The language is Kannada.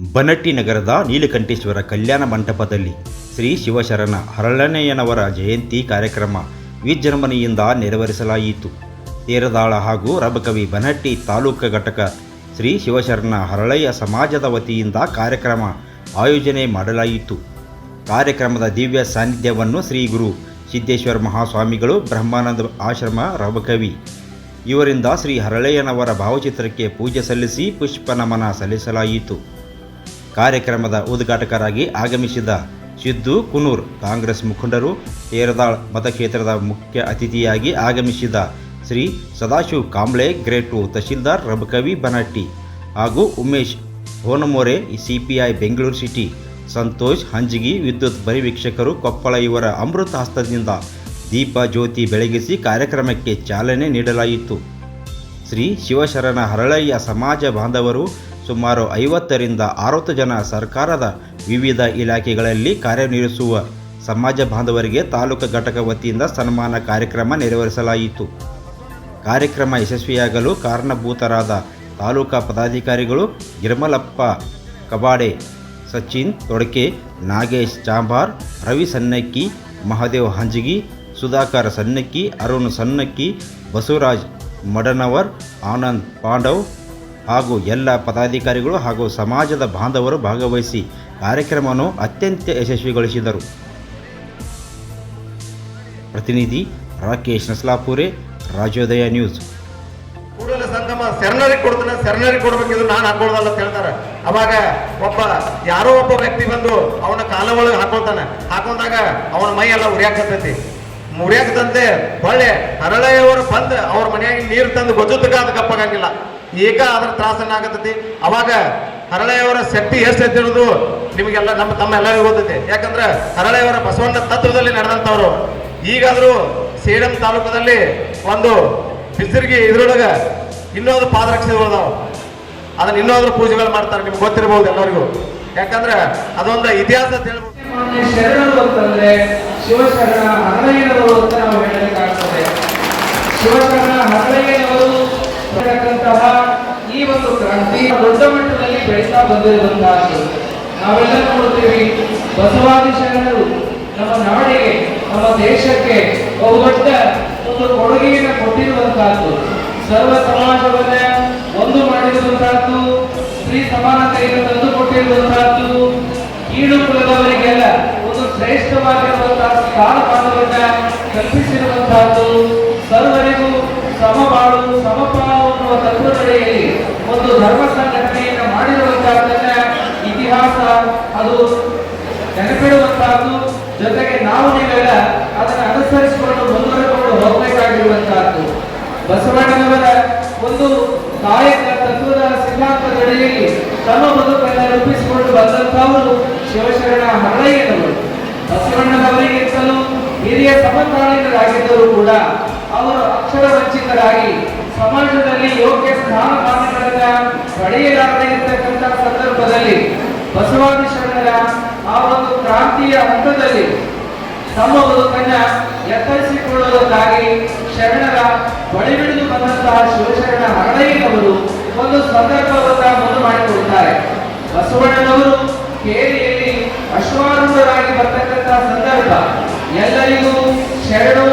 ಬನಟ್ಟಿ ನಗರದ ನೀಲಕಂಠೇಶ್ವರ ಕಲ್ಯಾಣ ಮಂಟಪದಲ್ಲಿ ಶ್ರೀ ಶಿವಶರಣ ಹರಳನೆಯನವರ ಜಯಂತಿ ಕಾರ್ಯಕ್ರಮ ವಿಜೃಂಭಣೆಯಿಂದ ನೆರವೇರಿಸಲಾಯಿತು. ತೇರದಾಳ ಹಾಗೂ ರಬಕವಿ ಬನಟ್ಟಿ ತಾಲೂಕು ಘಟಕ ಶ್ರೀ ಶಿವಶರಣ ಹರಳಯ್ಯ ಸಮಾಜದ ವತಿಯಿಂದ ಕಾರ್ಯಕ್ರಮ ಆಯೋಜನೆ ಮಾಡಲಾಯಿತು. ಕಾರ್ಯಕ್ರಮದ ದಿವ್ಯ ಸಾನ್ನಿಧ್ಯವನ್ನು ಶ್ರೀ ಗುರು ಸಿದ್ದೇಶ್ವರ ಮಹಾಸ್ವಾಮಿಗಳು, ಬ್ರಹ್ಮಾನಂದ ಆಶ್ರಮ, ರಬಕವಿ ಇವರಿಂದ ಶ್ರೀ ಹರಳಯ್ಯನವರ ಭಾವಚಿತ್ರಕ್ಕೆ ಪೂಜೆ ಸಲ್ಲಿಸಿ ಪುಷ್ಪ ನಮನ ಸಲ್ಲಿಸಲಾಯಿತು. ಕಾರ್ಯಕ್ರಮದ ಉದ್ಘಾಟಕರಾಗಿ ಆಗಮಿಸಿದ ಸಿದ್ದು ಕುನೂರ್, ಕಾಂಗ್ರೆಸ್ ಮುಖಂಡರು, ಏರದಾಳ್ ಮತಕ್ಷೇತ್ರದ ಮುಖ್ಯ ಅತಿಥಿಯಾಗಿ ಆಗಮಿಸಿದ ಶ್ರೀ ಸದಾಶಿವ್ ಕಾಂಬ್ಳೆ, ಗ್ರೇಟು ತಹಶೀಲ್ದಾರ್ ರಬಕವಿ ಬನಟ್ಟಿ ಹಾಗೂ ಉಮೇಶ್ ಹೋನಮೋರೆ, ಸಿಪಿಐ ಬೆಂಗಳೂರು ಸಿಟಿ, ಸಂತೋಷ್ ಹಂಜಿಗಿ, ವಿದ್ಯುತ್ ಪರಿವೀಕ್ಷಕರು, ಕೊಪ್ಪಳ ಇವರ ಅಮೃತ ಹಸ್ತದಿಂದ ದೀಪ ಜ್ಯೋತಿ ಬೆಳಗಿಸಿ ಕಾರ್ಯಕ್ರಮಕ್ಕೆ ಚಾಲನೆ ನೀಡಲಾಯಿತು. ಶ್ರೀ ಶಿವಶರಣ ಹರಳಯ್ಯ ಸಮಾಜ ಬಾಂಧವರು ಸುಮಾರು ಐವತ್ತರಿಂದ ಅರವತ್ತು ಜನ ಸರ್ಕಾರದ ವಿವಿಧ ಇಲಾಖೆಗಳಲ್ಲಿ ಕಾರ್ಯನಿರ್ವಹಿಸುವ ಸಮಾಜ ಬಾಂಧವರಿಗೆ ತಾಲೂಕು ಘಟಕ ವತಿಯಿಂದ ಸನ್ಮಾನ ಕಾರ್ಯಕ್ರಮ ನೆರವೇರಿಸಲಾಯಿತು. ಕಾರ್ಯಕ್ರಮ ಯಶಸ್ವಿಯಾಗಲು ಕಾರಣಭೂತರಾದ ತಾಲೂಕಾ ಪದಾಧಿಕಾರಿಗಳು ಗಿರ್ಮಲಪ್ಪ ಕಬಾಡೆ, ಸಚಿನ್ ತೊಡಕೆ, ನಾಗೇಶ್ ಚಾಂಬಾರ್ ರವಿ ಸನ್ನಕ್ಕಿ ಮಹಾದೇವ್ ಹಂಜಗಿ, ಸುಧಾಕರ್ ಸನ್ನಕ್ಕಿ ಅರುಣ್ ಸನ್ನಕ್ಕಿ ಬಸವರಾಜ್ ಮಡನವರ್, ಆನಂದ್ ಪಾಂಡವ್ ಹಾಗೂ ಎಲ್ಲ ಪದಾಧಿಕಾರಿಗಳು ಹಾಗೂ ಸಮಾಜದ ಬಾಂಧವರು ಭಾಗವಹಿಸಿ ಕಾರ್ಯಕ್ರಮವನ್ನು ಅತ್ಯಂತ ಯಶಸ್ವಿಗೊಳಿಸಿದರು. ಪ್ರತಿನಿಧಿ ರಾಕೇಶ್ ನಸ್ಲಾಪುರೆ, ರಾಜ್ಯೋದಯ ನ್ಯೂಸ್. ಕೂಡಲ ಸಂಗಮ ಶರಣರಿಗೆ ಕೊಡ್ತಾನೆ, ಶರಣರಿಗೆ ಕೊಡ್ಬೇಕಿದ್ರು ನಾನು ಹಾಕೊಳ್ಳೋದಲ್ಲ ಅಂತ ಹೇಳ್ತಾರೆ. ಅವಾಗ ಒಬ್ಬ, ಯಾರೋ ಒಬ್ಬ ವ್ಯಕ್ತಿ ಬಂದು ಅವನ ಕಾಲ ಒಳಗೆ ಹಾಕೊಳ್ತಾನೆ. ಹಾಕೊಂಡಾಗ ಅವನ ಮೈ ಎಲ್ಲ ಉರಿಯಾಕತೈತಿ ಉರಿಯಾಕತ್ತಂತೆ ಹೊಳ್ಳೆ ಹರಳೆಯವರು ಬಂದು ಅವ್ರ ಮನೆಯಾಗಿ ನೀರು ತಂದು ಗೊಜ್ಜುತ್ತಕ್ಕ ಅದು ಕಪ್ಪಾಗಂಗಿಲ್ಲ. ಈಗ ಅದ್ರ ತ್ರಾಸನ ಆಗತೈತಿ. ಅವಾಗ ಹರಳೆಯವರ ಶಕ್ತಿ ಎಷ್ಟು ಐತಿ ಅನ್ನೋದು ನಿಮಗೆಲ್ಲ ನಮ್ಮ ತಮ್ಮ ಎಲ್ಲರಿಗೂ ಗೊತ್ತೈತಿ. ಯಾಕಂದ್ರೆ ಹರಳೆಯವರ ಬಸವಣ್ಣ ತತ್ವದಲ್ಲಿ ನಡೆದಂಥವ್ರು. ಈಗಾದರೂ ಸೇಡಂ ತಾಲೂಕದಲ್ಲಿ ಒಂದು ಬಿಸಿರಿಗೆ ಇದ್ರೊಳಗ ಇನ್ನೊಂದು ಪಾದರಕ್ಷಿಗಳು ಅದಾವೆ. ಅದನ್ನ ಇನ್ನೊಂದು ಪೂಜೆಗಳು ಮಾಡ್ತಾರೆ, ನಿಮ್ಗೆ ಗೊತ್ತಿರಬಹುದು ಎಲ್ಲರಿಗೂ. ಯಾಕಂದ್ರೆ ಅದೊಂದು ಇತಿಹಾಸ ಮಾನ್ಯ ಶರಣರು ಶಿವಶರಣ ಹರಳಯ್ಯನವರು ಅಂತ ನಾವು ಹೇಳಬೇಕಾಗ್ತದೆ ಶಿವಶರಣ ಬರತಕ್ಕಂತಹ ಈ ಒಂದು ಕ್ರಾಂತಿ ದೊಡ್ಡ ಮಟ್ಟದಲ್ಲಿ ಬೆಳೀತಾ ಬಂದಿರುವಂತಹದ್ದು ನಾವೆಲ್ಲ ನೋಡ್ತೀವಿ ಬಸವಾದಿ ಶರಣರು ನಮ್ಮ ನಾಡಿಗೆ, ನಮ್ಮ ದೇಶಕ್ಕೆ ಬಹುದೊಡ್ಡ ಒಂದು ಕೊಡುಗೆಯನ್ನು ಕೊಟ್ಟಿರುವಂತಹದ್ದು ಸರ್ವ ಸಮಾಜವನ್ನ ಒಂದು ಮಾಡಿರುವಂತಹದ್ದು ಸ್ತ್ರೀ ಸಮಾನತೆಯನ್ನು ತಂದು ಕೊಟ್ಟಿರುವಂತಹದ್ದು ಕೀಳು ಕುಲದವರಿಗೆಲ್ಲ ಒಂದು ಶ್ರೇಷ್ಠವಾಗಿರುವಂತಹ ಸ್ಥಾನಮಾನವನ್ನ ಕಲ್ಪಿಸಿರುವಂತಹದ್ದು ಸರ್ವರಿಗೂ ಸಮಬಾಳು, ಸಮಪಾಲು ಅನ್ನುವ ತತ್ವದಡಿಯಲ್ಲಿ ಧರ್ಮ ಸಂಘಟನೆಯನ್ನು ಮಾಡಿರುವಂತಹದ್ದನ್ನ ಇತಿಹಾಸ, ಅದು ನೆನಪಿಡುವಂತಹದ್ದು. ಜೊತೆಗೆ ನಾವು ನೀವೆಲ್ಲ ಅದನ್ನು ಅನುಸರಿಸಿಕೊಂಡು ಮುಂದುವರೆಕೊಂಡು ಹೋಗಬೇಕಾಗಿರುವಂತಹದ್ದು. ಬಸವಣ್ಣನವರ ಒಂದು ಕಾಯಕ ತತ್ವದ ಸಿದ್ಧಾಂತದಡಿಯಲ್ಲಿ ತಮ್ಮ ಬದುಕನ್ನು ರೂಪಿಸಿಕೊಂಡು ಬಂದಂತಹವರು ಶಿವಶರಣ ಹರಳಯ್ಯನವರು ಬಸವಣ್ಣನವರಿಗಿಂತಲೂ ಹಿರಿಯ ಸಮಕಾಲೀನರಾಗಿದ್ದರೂ ಕೂಡ. ಅವರು ಅಕ್ಷರ ವಂಚಿತರಾಗಿ ಸ್ಥಾನಮಾನಗಳನ್ನ ಇರತಕ್ಕಂಥ ಸಂದರ್ಭದಲ್ಲಿ ಬಸವಾದಿ ಶರಣರ ಆ ಒಂದು ಕ್ರಾಂತಿಯ ಹಂತದಲ್ಲಿ ತಮ್ಮ ಬದುಕನ್ನ ಎತ್ತರಿಸಿಕೊಳ್ಳುವುದಕ್ಕಾಗಿ ಶರಣರ ಬಳಿಬಿಡಿದು ಬಂದಂತಹ ಶಿವಶರಣ ಹರಡಯ್ಯನವರು ಒಂದು ಸಂದರ್ಭವನ್ನ ಮೊದಲು ಮಾಡಿಕೊಡುತ್ತಾರೆ. ಬಸವಣ್ಣನವರು ಕೇರಿಯಲ್ಲಿ ಅಶ್ವಾರೂಢರಾಗಿ ಬರ್ತಕ್ಕಂತಹ ಸಂದರ್ಭ. ಎಲ್ಲರಿಗೂ ಶರಣು